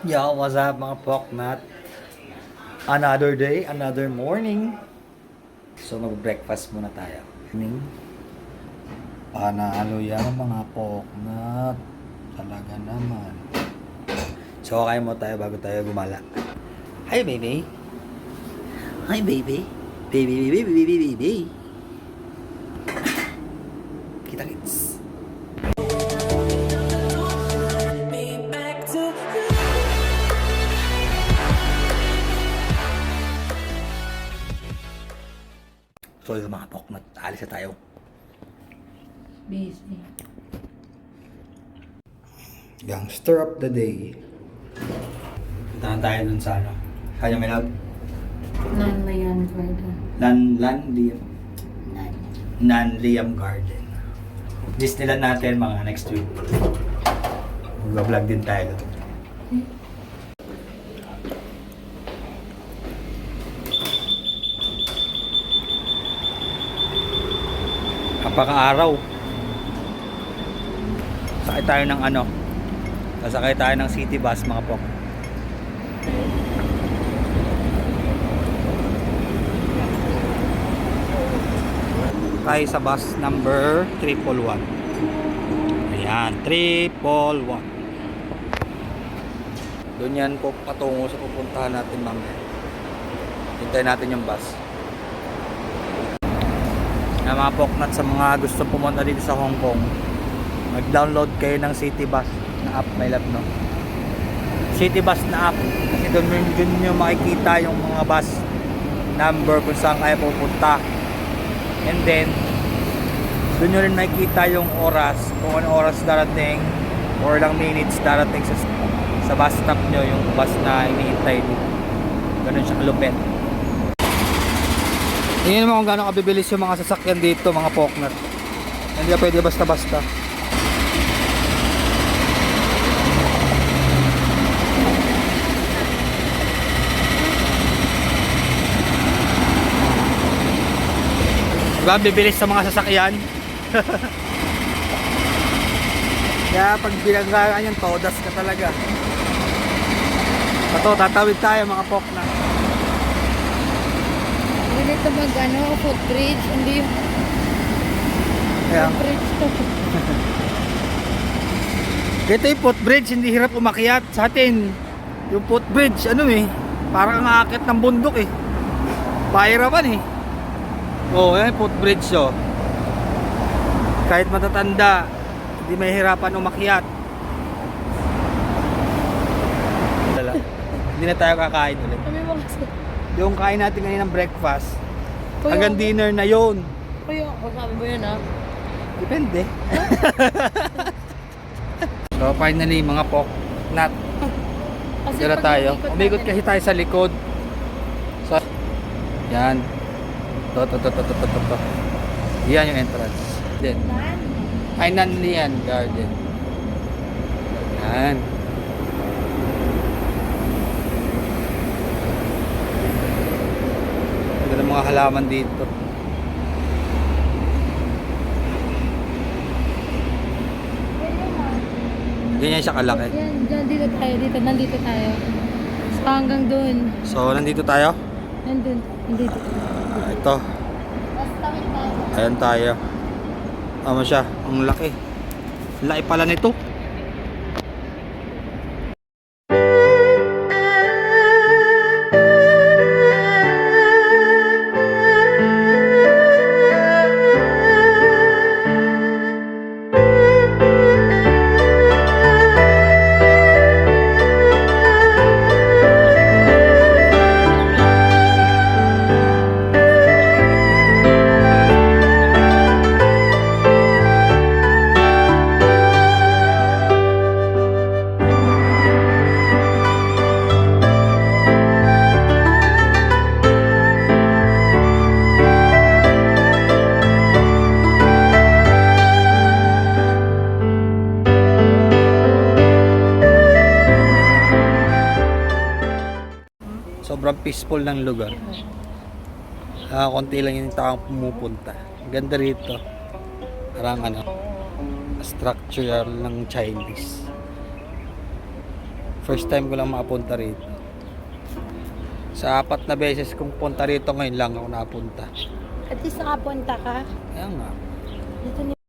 Yo, what's up mga poknat? Another day, another morning. So mag-breakfast muna tayo. Morning. Panalo yan mga poknat. Talaga naman. So kain mo tayo bago tayo gumala. Hi baby. Hi baby. Baby, baby, baby, baby, baby. Kita kits. Poknat, alis na tayo. Busy. Gangster of the day. Puntahan tayo dun sa ano. Kaya may love? Non-Layan Garden. Lan, Lan, Liam. Nan. Nan Liam Garden. Disneyland natin mga next week. Mag-vlog din tayo. doon. Kapaka-araw. Sakay tayo ng ano. Sasakay tayo ng city bus mga pok. tayo sa bus number 311. Ayan, 311. Doon yan po patungo sa pupuntahan natin mamaya. Hintayin natin yung bus. Na mga poknat sa mga gusto pumunta dito sa Hong Kong, mag-download kayo ng City Bus na app, may love no? City Bus na app. Kasi doon yun nyo makikita yung mga bus number kung saan kayo pupunta. And then, doon nyo rin makikita yung oras, kung ano oras darating, or ilang minutes darating sa, sa bus stop nyo, yung bus na iniintay nyo. Ganun siya kalupit. Tingnan mo kung gaano kabibilis yung mga sasakyan dito, mga poknat. Hindi ka pwede basta-basta. Diba, bibilis sa mga sasakyan. Kaya pag binanggaan yan, todas ka talaga. Ito, tatawid tayo mga pokna. Hindi dito mag ano, footbridge. Hindi yung Kaya, footbridge to. Ito yung footbridge, hindi hirap umakyat sa atin. Yung footbridge, ano eh, parang ang aakit ng bundok eh. Pahirapan eh. Oo, oh, yung footbridge oh. Kahit matatanda, hindi mahirapan umakyat. Dala. hindi na tayo kakain ulit. Yung kain natin kanina ng breakfast, Kuya, hanggang dinner na yon. Kuya, o sabi mo yun ah. Depende. so finally mga pok, nat Kasi Dala tayo. Umikot kasi tayo sa likod. So, yan. To, to, to, to, to, to, to, to. Yan yung entrance. Then, ay Nanlian Garden. Yan. Mga halaman dito. Ganyan siya kalaki. Yan, dyan, dito tayo, dito, nandito tayo. So, hanggang dun. So, nandito tayo. Nandun, nandito. Ah, ito. Ayan tayo. Tama siya. Ang laki. Laki pala nito. Sobrang peaceful ng lugar. Ah, konti lang yung taong pumupunta. Ganda rito. Parang ano, structural ng Chinese. First time ko lang makapunta rito. Sa apat na beses kong punta rito ngayon lang ako napunta. At least nakapunta ka. Kaya nga. Dito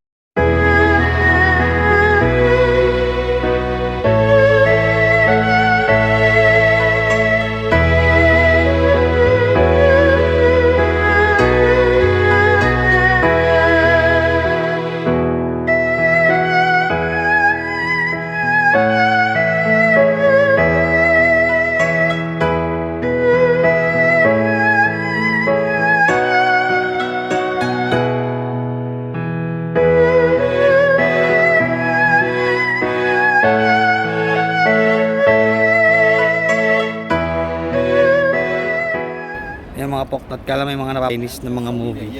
kala may mga Chinese na mga movie.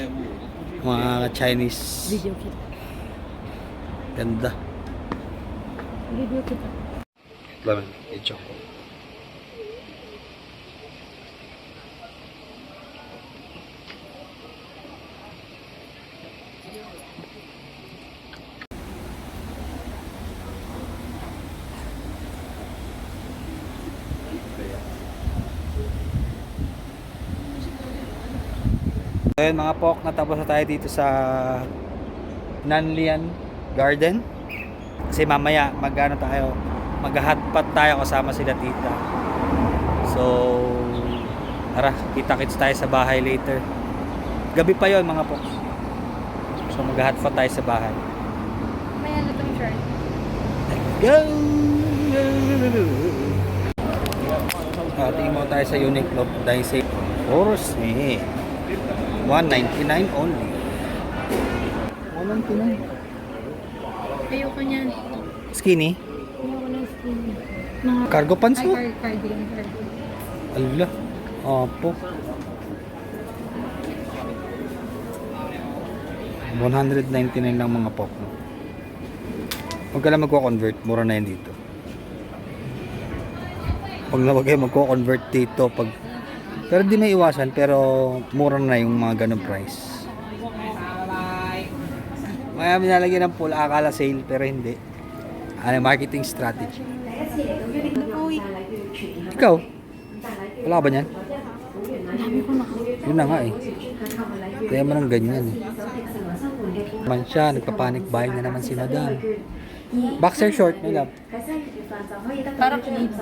Mga Chinese. video kita. Ganda. Video kita. Laman, medyo. Ayun mga pok, natapos na tayo dito sa Nanlian Garden. Kasi mamaya magano tayo, mag-hotpot tayo kasama sila tita. So, tara, kita-kits tayo sa bahay later. Gabi pa yon mga poks. So, mag-hotpot tayo sa bahay. May ano tong shirt? Go! Ah, tingin mo tayo sa Uniqlo dahil sa Oros eh. 199 only. 199. Ayoko niyan. Skinny? Ayoko ng skin. Mga Cargo pants Ay, mo? car- cardigan, cardigan. Ala. Opo. 199 lang mga pop. no? Huwag ka lang magko-convert. Mura na yan dito. Huwag na wag kayo magko-convert dito. Pag... Pero di may iwasan. Pero mura na yung mga ganong price. Maya minalagyan ng full akala sale pero hindi. Ano, marketing strategy. Ikaw? Wala ka ba niyan? Yun na nga eh. Kaya mo nang ganyan eh. Man siya, nagpapanik buying na naman si madam. Boxer short, my love. Para clean.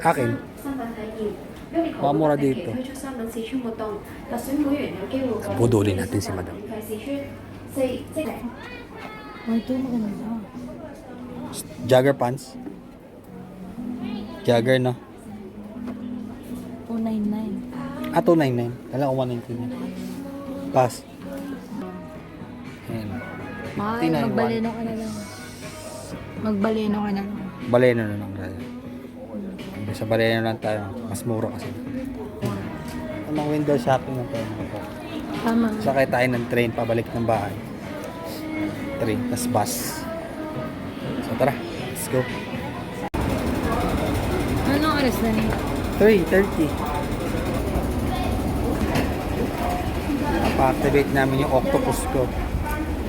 Akin. Baka mura dito. Budulin natin si madam. Jagger pants. Jagger, no? 299. Ah, 299. Kala ko 199. Pass. Ayan. Mahal, 391. magbaleno ka na lang. Magbaleno ka na lang. Baleno na lang. Sa baleno lang tayo. Mas mura kasi. Ang mga window shopping na tayo. Tama. Sakay tayo ng train pabalik ng bahay. Train, tas bus. So tara, let's go. Anong oras na niya? 3.30. Pa-activate namin yung octopus ko.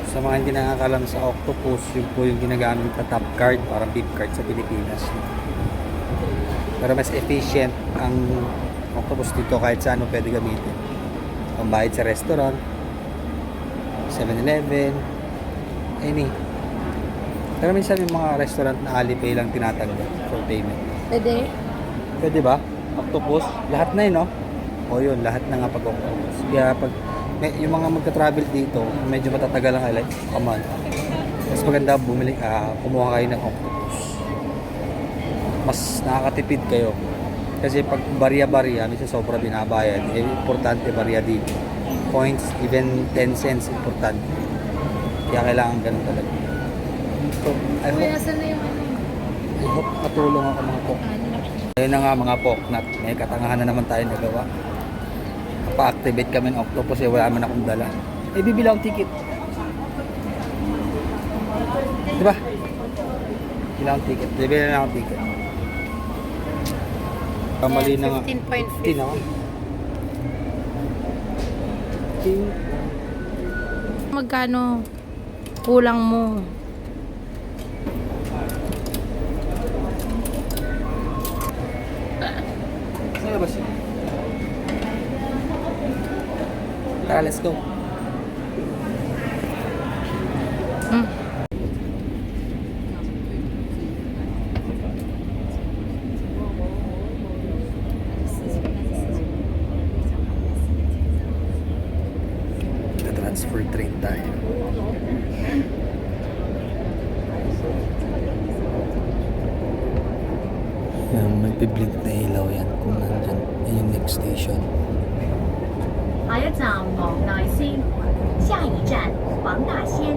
Sa mga hindi nakakalam sa octopus, yun po yung ginagamit na top card, parang beep card sa Pilipinas. Pero mas efficient ang octopus dito kahit saan mo pwede gamitin. Pambayad sa restaurant, 7-Eleven, any. Pero minsan yung mga restaurant na Alipay lang tinatanggap for payment. Pwede? Pwede ba? Octopus? Lahat na yun, no? O yun, lahat na nga pag octopus. Kaya pag may, yung mga magka-travel dito, medyo matatagal ang like, come on. Mas maganda bumili, ah, kumuha kayo ng octopus. Mas nakakatipid kayo. Kasi pag barya-barya, minsan sobra binabayad. Eh, importante barya dito. Points, even 10 cents, importante. Kaya kailangan ganun talaga. So, I hope, na yung ano? I hope katulong ako mga po. Ano? Ayun na nga mga poknat, may katangahan na naman tayo nagawa. Pa-activate kami ng octopus eh, wala man akong dala. Eh, bibili akong ticket. Di ba? Bibili akong ticket. Bibili na akong ticket. Kamali na nga. 15.50. Magkano kulang mo? Saan ba siya? Tara, let's go. station. 下一站黄大仙，下一站黄大仙。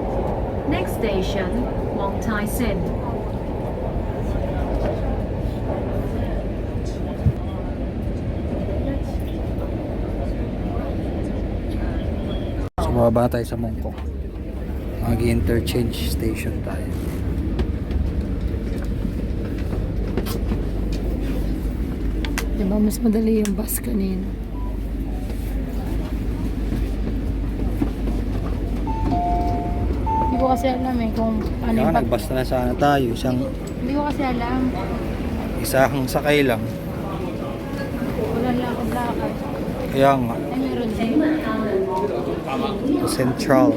Next station 黄大仙。 So, bababa tayo sa Mongkok. Mag-interchange station tayo. Diba, mas madali yung bus kanina. Hindi ko kasi alam eh kung ano Kaya yung pag... nagbasta na sana tayo. Isang, Hindi ko kasi alam. isang sakay lang. Wala lakad-lakad. Kaya nga, Ay, meron din. Central.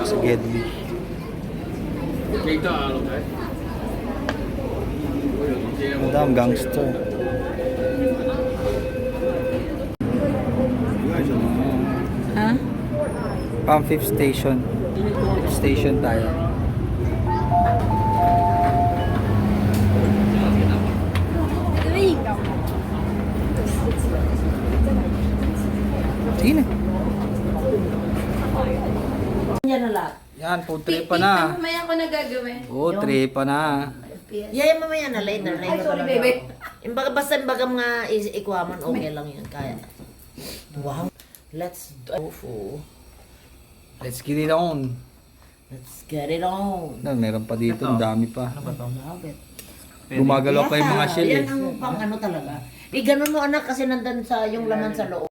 Sa Gedli. Madam, gangster. Ha? Pang fifth station. Fifth station tayo. Sige na. Yan na lahat. Yan, food trip pa na. Mamaya ko na gagawin. Food trip pa na. Yan mamaya na later. Ay, sorry baby. Imbaga, basta imbaga mga is- ikwaman, okay lang yun. Kaya. Wow. Let's do for. Let's get it on. Let's get it on. No, meron pa dito, ang dami pa. Love it. Gumagalaw pa yung mga shell eh. Yan ang pang ano talaga. Eh, ganun mo anak kasi nandun sa yung laman sa loob.